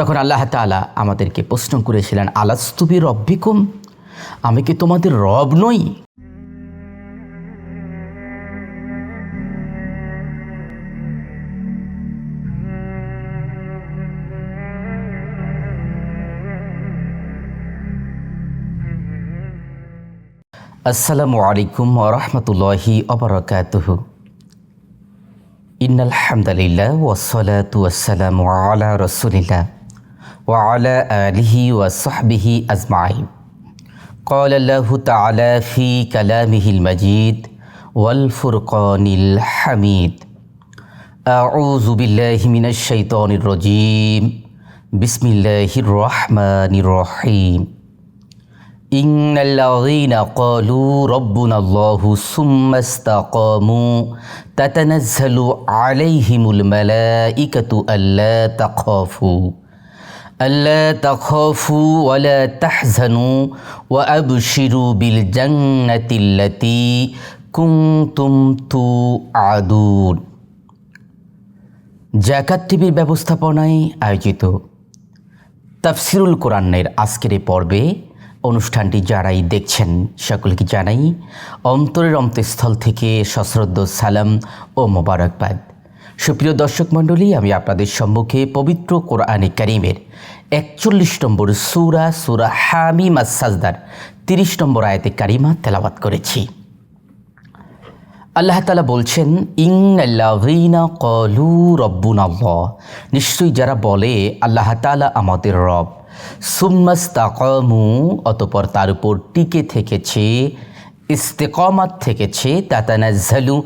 তখন আল্লাহ তাআলা আমাদেরকে প্রশ্ন করেছিলেন, আলাস্তুবি রব্বিকুম? আমি কি তোমাদের রব নই? আসসালামু আলাইকুম ওরহমতুল্লাহি অবরকাতুহ ইন্নাল হামদালিল্লাহ ওয়াসসালাতু ওয়াসসালামু আলা রাসূলিল্লাহ। وعلى آله وصحبه أجمعين. قال الله تعالى في كلامه المجيد والفرقان الحميد أعوذ بالله من الشيطان الرجيم. بسم الله الرحمن الرحيم. إن الذين قالوا ربنا الله ثم استقاموا تتنزل عليهم الملائكة ألا تخافوا. ألا تخافوا ولا تحزنوا وأبشروا بالجنة التي كنتم توعدون জাকাত টিভির ব্যবস্থাপনায় আয়োজিত তাফসিরুল কোরআনের আজকের এই পর্বে অনুষ্ঠানটি যারাই দেখছেন সকলকে জানাই অন্তরের অন্তঃস্থল থেকে সশ্রদ্ধ সালাম ও মোবারকবাদ সুপ্রিয় দর্শক মণ্ডলী, আমি আপনাদের সম্মুখে পবিত্র কোরআনে করিমের একচল্লিশ নম্বর সুরা সুরা হামিম সাজদার তিরিশ নম্বর আয়তে কারিমা তেলাবাত করেছি। আল্লাহ তালা বলছেন ইং আল্লাহিনা কলু রব্বুন আল্লাহ। নিশ্চয়ই যারা বলে, আল্লাহ তালা আমাদের রব। সুম্মাস্তাকমু অতপর তার উপর টিকে থেকেছে, ইস্তেকমাত থেকেছে, তাতানাজ্জালু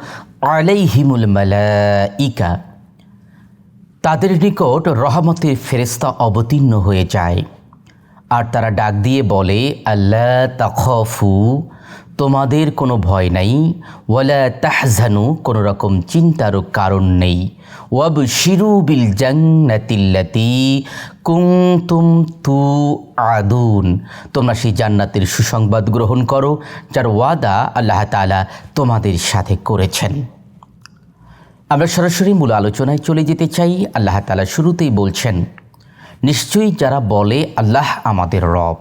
আলাইহিমুল মালাইকা। তাদের নিকট রহমতের ফেরেস্তা অবতীর্ণ হয়ে যায়। আর তারা ডাক দিয়ে বলে আল্লাহ তাখফু, তোমাদের কোনো ভয় নাই। ওয়ালা তাহজানু, কোনো রকম চিন্তারও কারণ নেই। ওয়াব শিরু বিল জান্নাতিল্লাতি কুমতুম তু আদুন তোমরা সেই জান্নাতের সুসংবাদ গ্রহণ করো, যার ওয়াদা আল্লাহ তাআলা তোমাদের সাথে করেছেন। আমরা সরাসরি মূল আলোচনায় চলে যেতে চাই। আল্লাহ তালা শুরুতেই বলছেন, নিশ্চয়ই যারা বলে আল্লাহ আমাদের রব।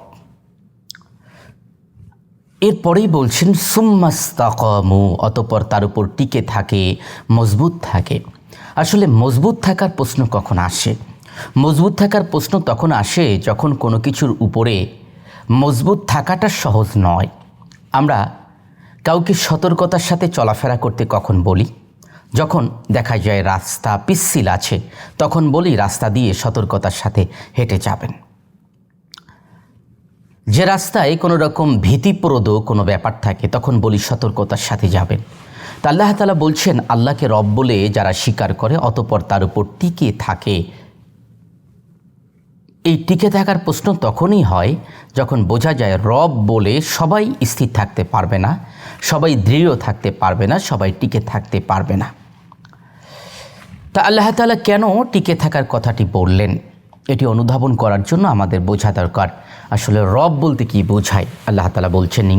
এরপরেই বলছেন, সুম্মাস্তাকমু, অতপর তার উপর টিকে থাকে, মজবুত থাকে। আসলে মজবুত থাকার প্রশ্ন কখন আসে? মজবুত থাকার প্রশ্ন তখন আসে যখন কোনো কিছুর উপরে মজবুত থাকাটা সহজ নয়। আমরা কাউকে সতর্কতার সাথে চলাফেরা করতে কখন বলি? যখন দেখা যায় রাস্তা পিচ্ছিল আছে, তখন বলি রাস্তা দিয়ে সতর্কতার সাথে হেঁটে যাবেন। যে রাস্তায় কোনো রকম ভীতিপ্রদ কোনো ব্যাপার থাকে, তখন বলি সতর্কতার সাথে যাবেন। তা আল্লাহ তালা বলছেন, আল্লাহকে রব বলে যারা স্বীকার করে, অতপর তার উপর টিকে থাকে। এই টিকে থাকার প্রশ্ন তখনই হয় যখন বোঝা যায় রব বলে সবাই স্থির থাকতে পারবে না, সবাই দৃঢ় থাকতে পারবে না, সবাই টিকে থাকতে পারবে না। তা আল্লাহ তালা কেন টিকে থাকার কথাটি বললেন? এটি অনুধাবন করার জন্য আমাদের বোঝা দরকার। আসলে রব বলতে কি বোঝায়? আল্লাহ তালা বলছেন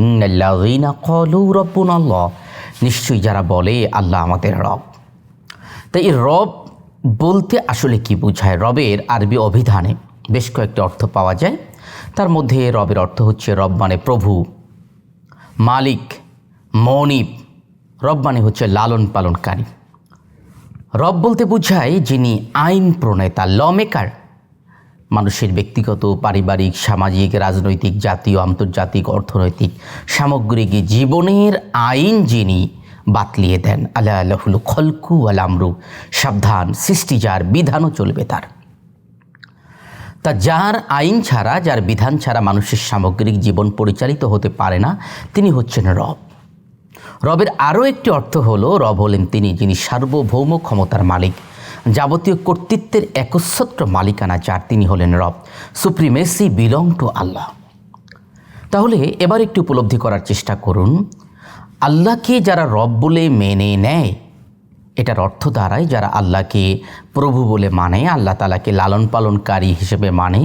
আল্লাহ নিশ্চয়ই যারা বলে, আল্লাহ আমাদের রব। তাই এই রব বলতে আসলে কি বোঝায়? রবের আরবি অভিধানে বেশ কয়েকটি অর্থ পাওয়া যায়। তার মধ্যে রবের অর্থ হচ্ছে রব মানে প্রভু, মালিক, মনিব। রব মানে হচ্ছে লালন পালনকারী রব বলতে বোঝায় যিনি আইন প্রণেতা ল মেকার মানুষের ব্যক্তিগত, পারিবারিক, সামাজিক, রাজনৈতিক, জাতীয়, আন্তর্জাতিক, অর্থনৈতিক, সামগ্রিক জীবনের আইন যিনি বাতলিয়ে দেন, আল্লাহ আল্লাহুল খলকু আল আমরু। সাবধান সৃষ্টি যার বিধানও চলবে তার। তা যার আইন ছাড়া, যার বিধান ছাড়া মানুষের সামগ্রিক জীবন পরিচালিত হতে পারে না, তিনি হচ্ছেন রব। রবের আরও একটি অর্থ হলো, রব হলেন তিনি যিনি সার্বভৌম ক্ষমতার মালিক, যাবতীয় কর্তৃত্বের একচ্ছত্র মালিকানা যার তিনি হলেন রব। Supremacy belong to Allah. তাহলে এবার একটু উপলব্ধি করার চেষ্টা করুন, আল্লাহকে যারা রব বলে মেনে নেয়, এটার অর্থ দাঁড়ায় যারা আল্লাহকে প্রভু বলে মানে আল্লাহ তালাকে লালন পালনকারী হিসেবে মানে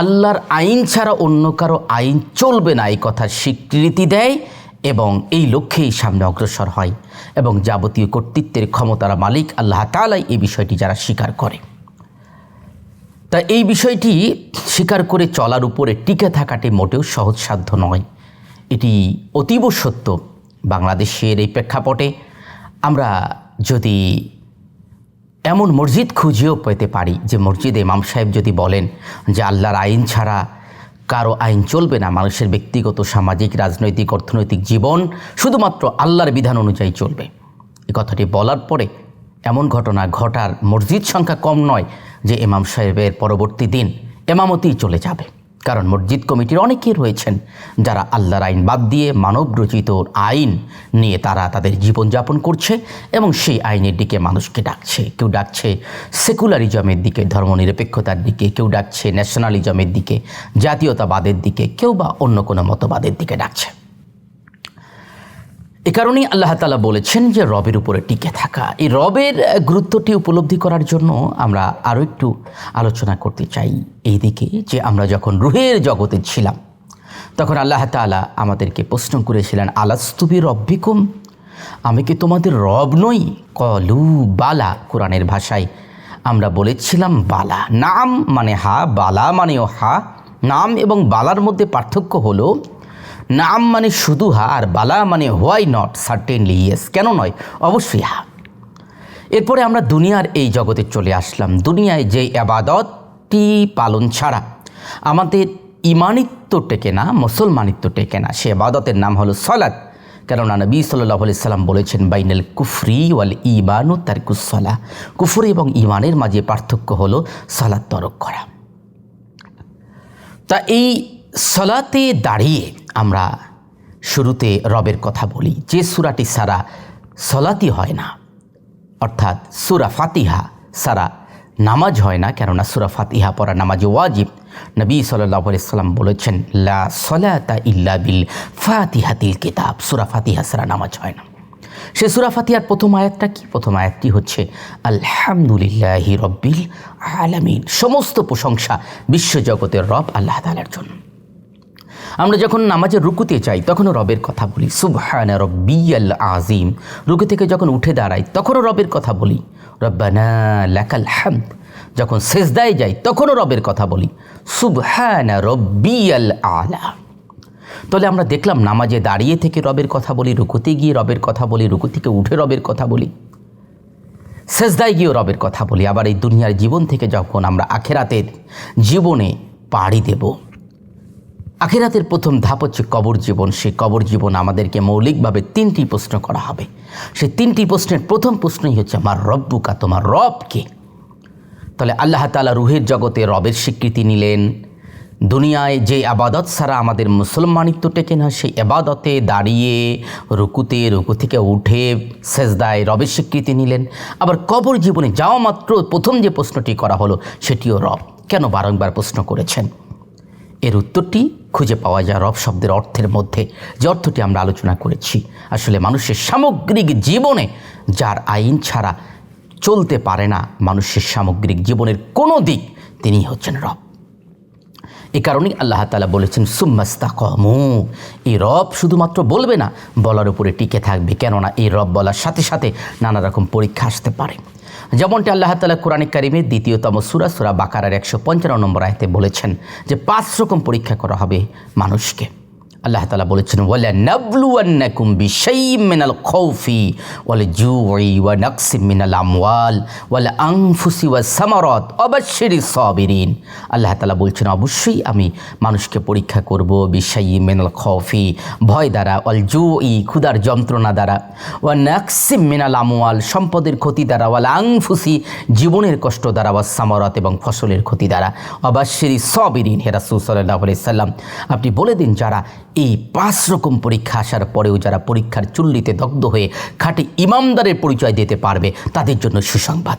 আল্লাহর আইন ছাড়া অন্য কারও আইন চলবে না, এই কথার স্বীকৃতি দেয় এবং এই লক্ষ্যেই সামনে অগ্রসর হয় এবং যাবতীয় কর্তৃত্বের ক্ষমতার মালিক আল্লাহ তালাই এই বিষয়টি যারা স্বীকার করে। তা এই বিষয়টি স্বীকার করে চলার উপরে টিকে থাকাটি মোটেও সহজসাধ্য নয়। এটি অতীব সত্য। বাংলাদেশের এই প্রেক্ষাপটে আমরা যদি এমন মসজিদ খুঁজেও পেতে পারি, যে মসজিদে ইমাম সাহেব যদি বলেন যে আল্লাহর আইন ছাড়া কারও আইন চলবে না। মানুষের ব্যক্তিগত, সামাজিক, রাজনৈতিক, অর্থনৈতিক জীবন শুধুমাত্র আল্লাহর বিধান অনুযায়ী চলবে। এ কথাটি বলার পরে এমন ঘটনা ঘটার মসজিদ সংখ্যা কম নয় যে এমাম সাহেবের পরবর্তী দিন এমামতেই চলে যাবে। কারণ মসজিদ কমিটির অনেকে রয়েছেন যারা আল্লাহর আইন বাদ দিয়ে মানব রচিত আইন নিয়ে তারা তাদের জীবনযাপন করছে এবং সেই আইনের দিকে মানুষকে ডাকছে, কেউ ডাকছে সেকুলারিজমের দিকে, ধর্মনিরপেক্ষতার দিকে, কেউ ডাকছে ন্যাশনালিজমের দিকে, জাতীয়তাবাদের দিকে, কেউ বা অন্য কোনো মতবাদের দিকে ডাকছে। এ কারণেই আল্লাহ তালা বলেছেন যে রবের উপরে টিকে থাকা। এই রবের গুরুত্বটি উপলব্ধি করার জন্য আমরা আরও একটু আলোচনা করতে চাই। এই দিকে যে আমরা যখন রুহের জগতে ছিলাম, তখন আল্লাহ তালা আমাদেরকে প্রশ্ন করেছিলেন আলাস্তুবি রব্বিকুম আমি কি তোমাদের রব নই? কলু বালা। কোরআনের ভাষায় আমরা বলেছিলাম, বালা। নাম মানে হা। বালা মানেও হা। নাম এবং বালার মধ্যে পার্থক্য হলো নাম মানে শুধু হা আর বালা মানে হোয়াই নট সার্টেনলি ইয়েস কেন নয়? অবশ্যই হা। এরপরে আমরা দুনিয়ার এই জগতে চলে আসলাম। দুনিয়ায় যে আবাদতটি পালন ছাড়া আমাদের ইমানিত্ব টেকে না, মুসলমানিত্ব টেকে না। সে আবাদতের নাম হলো সলাদ কেননা নবী সাল্লাহ সাল্লাম বলেছেন, বাইনাল কুফরি ওয়াল ইমানু তারকুসলা কুফরি এবং ইমানের মাঝে পার্থক্য হলো সালাদ তরক করা। তা এই সলাতে দাঁড়িয়ে আমরা শুরুতে রবের কথা বলি। যে সুরাটি সারা সলাতি হয় না, অর্থাৎ সুরা ফাতিহা সারা নামাজ হয় না, কেননা সুরা ফাতিহা পড়া নামাজ ওয়াজিব। নবী সাল্লাহ সাল্লাম বলেছেন, লা সলাতা ইল্লা বিল ফাতিহাতিল কিতাব। সুরা ফাতিহা সারা নামাজ হয় না। সে সুরা ফাতিহার প্রথম আয়াতটা কি? প্রথম আয়াতটি হচ্ছে, আলহামদুলিল্লাহি রব্বিল আলামিন। সমস্ত প্রশংসা বিশ্বজগতের রব আল্লাহ তালার জন্য। আমরা যখন নামাজে রুকুতে যাই, তখনও রবের কথা বলি। সুবহান রব্বিয়াল আজিম রুকু থেকে যখন উঠে দাঁড়াই, তখনও রবের কথা বলি। রব্বানা লাকাল হামদ। যখন সেজদায় যাই, তখনও রবের কথা বলি। সুবহান রব্বিয়াল আলা। তাহলে আমরা দেখলাম নামাজে দাঁড়িয়ে থেকে রবের কথা বলি, রুকুতে গিয়ে রবের কথা বলি, রুকু থেকে উঠে রবের কথা বলি। সেজদায় গিয়েও রবের কথা বলি। আবার এই দুনিয়ার জীবন থেকে যখন আমরা আখেরাতের জীবনে পাড়ি দেব। আখেরাতের প্রথম ধাপ হচ্ছে কবর জীবন। সেই কবর জীবন আমাদেরকে মৌলিকভাবে তিনটি প্রশ্ন করা হবে। সেই তিনটি প্রশ্নের প্রথম প্রশ্নই হচ্ছে, আমার রব্বুকা, তোমার রব কে? তাহলে আল্লাহ তালা রুহের জগতে রবের স্বীকৃতি নিলেন। দুনিয়ায় যে আবাদত ছাড়া আমাদের মুসলমানিত্ব টেকে না, সেই আবাদতে দাঁড়িয়ে, রুকুতে, রুকু থেকে উঠে সেজদায় রবের স্বীকৃতি নিলেন। আবার কবর জীবনে যাওয়া মাত্র প্রথম যে প্রশ্নটি করা হলো, সেটিও রব। কেন বারংবার প্রশ্ন করেছেন? এর উত্তরটি খুঁজে পাওয়া যায় রব শব্দের অর্থের মধ্যে যে অর্থটি আমরা আলোচনা করেছি। আসলে মানুষের সামগ্রিক জীবনে যার আইন ছাড়া চলতে পারে না, মানুষের সামগ্রিক জীবনের কোনো দিক তিনি হচ্ছেন রব। এ কারণেই আল্লাহ তালা বলেছেন সুম্মাস্তা কমু এই রব শুধুমাত্র বলবে না, বলার উপরে টিকে থাকবে, কেননা এই রব বলার সাথে সাথে নানা রকম পরীক্ষা আসতে পারে। যেমনটি আল্লাহ তালা কোরআন কারিমের দ্বিতীয়তম সুরা সুরা বাকারার একশো পঞ্চান্ন নম্বর আয়তে বলেছেন যে, পাঁচ রকম পরীক্ষা করা হবে মানুষকে। আল্লাহ তালা বলেছেন ওয়ালা নাবলুয়ান্নাকুম বিশাইয়্যিম মিনাল খাউফি ওয়াল জুই ওয়া নাকসিম মিনাল আমওয়াল ওয়াল আনফুসি ওয়াস সামারাত অবাশশিরিস সাবিরিন। আল্লাহ তালা বলছেন, অবশ্যই আমি মানুষকে পরীক্ষা করব বিশাইয়্যিম মিনাল খাউফি ভয় দ্বারা, ওয়াল জুই, ক্ষুধার যন্ত্রণা দ্বারা, ওয়া নাকসিম মিনাল আমওয়াল, সম্পদের ক্ষতি দ্বারা, ওয়াল আনফুসি, জীবনের কষ্ট দ্বারা, ওয়াস সামারাত এবং ফসলের ক্ষতি দ্বারা। অবাশশিরি সাবিরিন, হে রাসূল সাল্লাল্লাহু আলাইহি সাল্লাম। আপনি বলে দিন যারা এই পাঁচ রকম পরীক্ষা আসার পরেও যারা পরীক্ষার চুল্লিতে দগ্ধ হয়ে খাঁটি ইমামদারের পরিচয় দিতে পারবে, তাদের জন্য সুসংবাদ।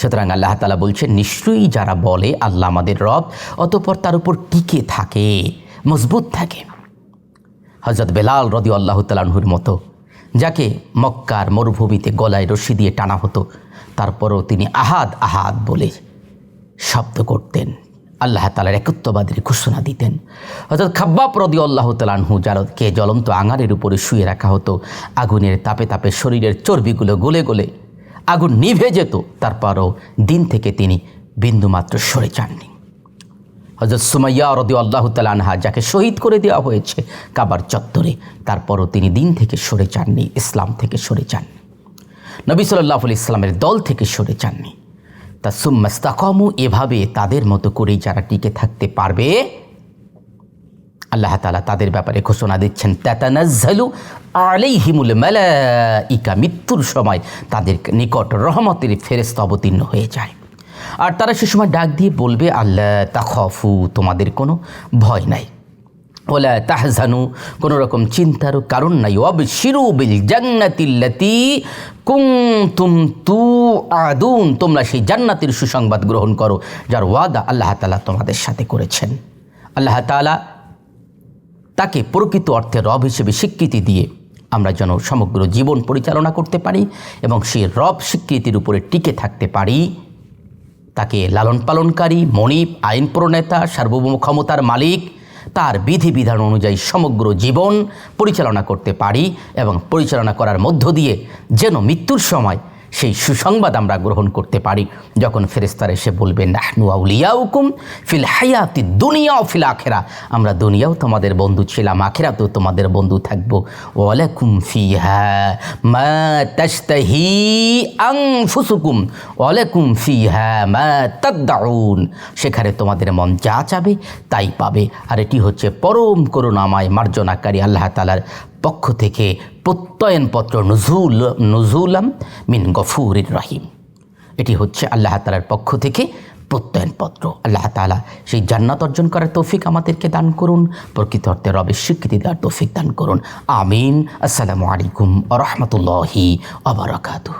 সুতরাং আল্লাহ তালা বলছেন, নিশ্চয়ই যারা বলে আল্লাহ আমাদের রব, অতপর তার উপর টিকে থাকে, মজবুত থাকে। হজরত বেলাল রদি আল্লাহ তালাহুর মতো, যাকে মক্কার মরুভূমিতে গলায় রশি দিয়ে টানা হতো, তারপরও তিনি আহাদ আহাদ বলে শব্দ করতেন। আল্লাহ তালার একত্ববাদের ঘোষণা দিতেন। অর্থাৎ খাব্বাব রদি আল্লাহ তালানহু যারকে জ্বলন্ত আঙারের উপরে শুয়ে রাখা হতো, আগুনের তাপে তাপে শরীরের চর্বিগুলো গলে গলে আগুন নিভে যেত, তারপরও দিন থেকে তিনি বিন্দুমাত্র সরে যাননি। হজরত সুমাইয়া রদি আল্লাহ আনহা যাকে শহীদ করে দেওয়া হয়েছে কাবার চত্বরে, তারপরও তিনি দিন থেকে সরে যাননি, ইসলাম থেকে সরে যাননি। নবী সাল্লাহ ইসলামের দল থেকে সরে যাননি। তা সুম্মাস্তাকমু এভাবে তাদের মতো করেই যারা টিকে থাকতে পারবে, আল্লাহ তালা তাদের ব্যাপারে ঘোষণা দিচ্ছেন, তাতানাজ্জালু আলাইহিমুল মালাইকা, মৃত্যুর সময় তাদের নিকট রহমতের ফেরেস্ত অবতীর্ণ হয়ে যায়। আর তারা সে সময় ডাক দিয়ে বলবে আল্লাহ তাখফু, তোমাদের কোনো ভয় নাই। ওলা তাহজানু, কোনো রকম চিন্তারও কারণ নাই। অব শিরু বিল জান্নাতিল্লাতি কুমতুম তু আদুন তোমরা সেই জান্নাতের সুসংবাদ গ্রহণ করো, যার ওয়াদা আল্লাহ তালা তোমাদের সাথে করেছেন। আল্লাহ তালা তাকে প্রকৃত অর্থে রব হিসেবে স্বীকৃতি দিয়ে আমরা যেন সমগ্র জীবন পরিচালনা করতে পারি এবং সেই রব স্বীকৃতির উপরে টিকে থাকতে পারি। তাকে লালন পালনকারী মনিব, আইন প্রণেতা, সার্বভৌম ক্ষমতার মালিক তার বিধিবিধান অনুযায়ী সমগ্র জীবন পরিচালনা করতে পারি এবং পরিচালনা করার মধ্য দিয়ে যেন মৃত্যুর সময় সেই সুসংবাদ আমরা গ্রহণ করতে পারি। যখন ফেরেস্তার এসে বলবে, নাহনু আউলিয়াউকুম ফিল হায়াতি দুনিয়া ও ফিল আখেরা। আমরা দুনিয়াও তোমাদের বন্ধু ছিলাম, আখেরাতেও তোমাদের বন্ধু থাকব। ওয়ালাকুম ফিহা মা তাস্তাহি আনফুসুকুম। ওয়ালাকুম ফিহা মা সেখানে তোমাদের মন যা চাবে তাই পাবে। আর এটি হচ্ছে পরম করুণাময় মার্জনাকারী আল্লাহ তালার পক্ষ থেকে প্রত্যয়নপত্র নজুল, নজুলাম মিন গফুরির রহিম। এটি হচ্ছে আল্লাহ তালার পক্ষ থেকে প্রত্যয়নপত্র। আল্লাহ তালা সেই জান্নাত অর্জন করার তৌফিক আমাদেরকে দান করুন, প্রকৃত অর্থে রবের স্বীকৃতি দেওয়ার তৌফিক দান করুন। আমিন। আসসালামু আলাইকুম রহমতুল্লাহি আবরাকাতুহ